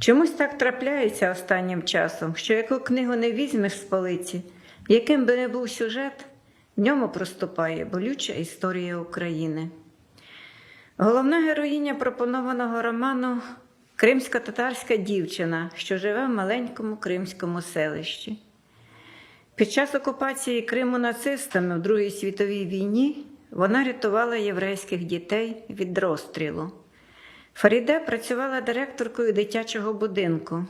Чомусь так трапляється останнім часом, що яку книгу не візьмеш з полиці, яким би не був сюжет, в ньому проступає болюча історія України. Головна героїня пропонованого роману кримсько-татарська дівчина, що живе в маленькому кримському селищі. Під час окупації Криму нацистами в Другій світовій війні вона рятувала єврейських дітей від розстрілу. Фаріде працювала директоркою дитячого будинку,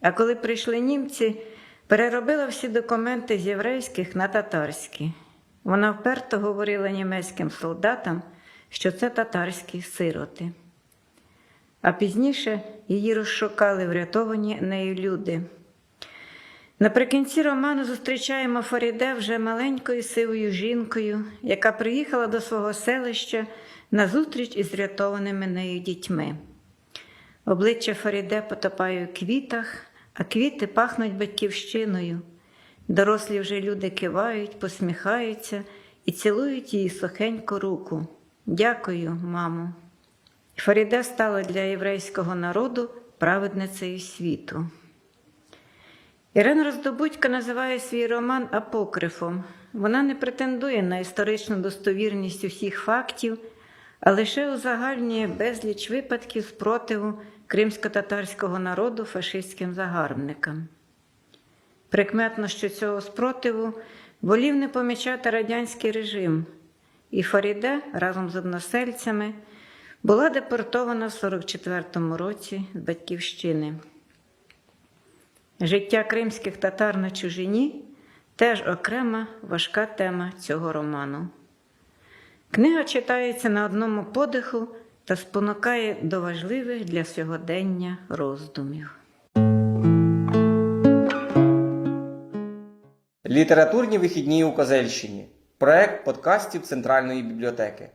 а коли прийшли німці, переробила всі документи з єврейських на татарські. Вона вперто говорила німецьким солдатам, що це татарські сироти. А пізніше її розшукали врятовані нею люди. Наприкінці роману зустрічаємо Фаріде вже маленькою сивою жінкою, яка приїхала до свого селища на зустріч із врятованими нею дітьми. Обличчя Фаріде потопає у квітах, а квіти пахнуть батьківщиною. Дорослі вже люди кивають, посміхаються і цілують її сухеньку руку. Дякую, мамо. Фаріде стала для єврейського народу праведницею світу. Ірина Роздобудько називає свій роман апокрифом. Вона не претендує на історичну достовірність усіх фактів, а лише узагальнює безліч випадків спротиву кримсько-татарського народу фашистським загарбникам. Прикметно, що цього спротиву волів не помічати радянський режим, і Фаріде разом з односельцями була депортована в 44-му році з батьківщини. Життя кримських татар на чужині теж окрема важка тема цього роману. Книга читається на одному подиху та спонукає до важливих для сьогодення роздумів. Літературні вихідні у Козельщині. Проект подкастів Центральної бібліотеки.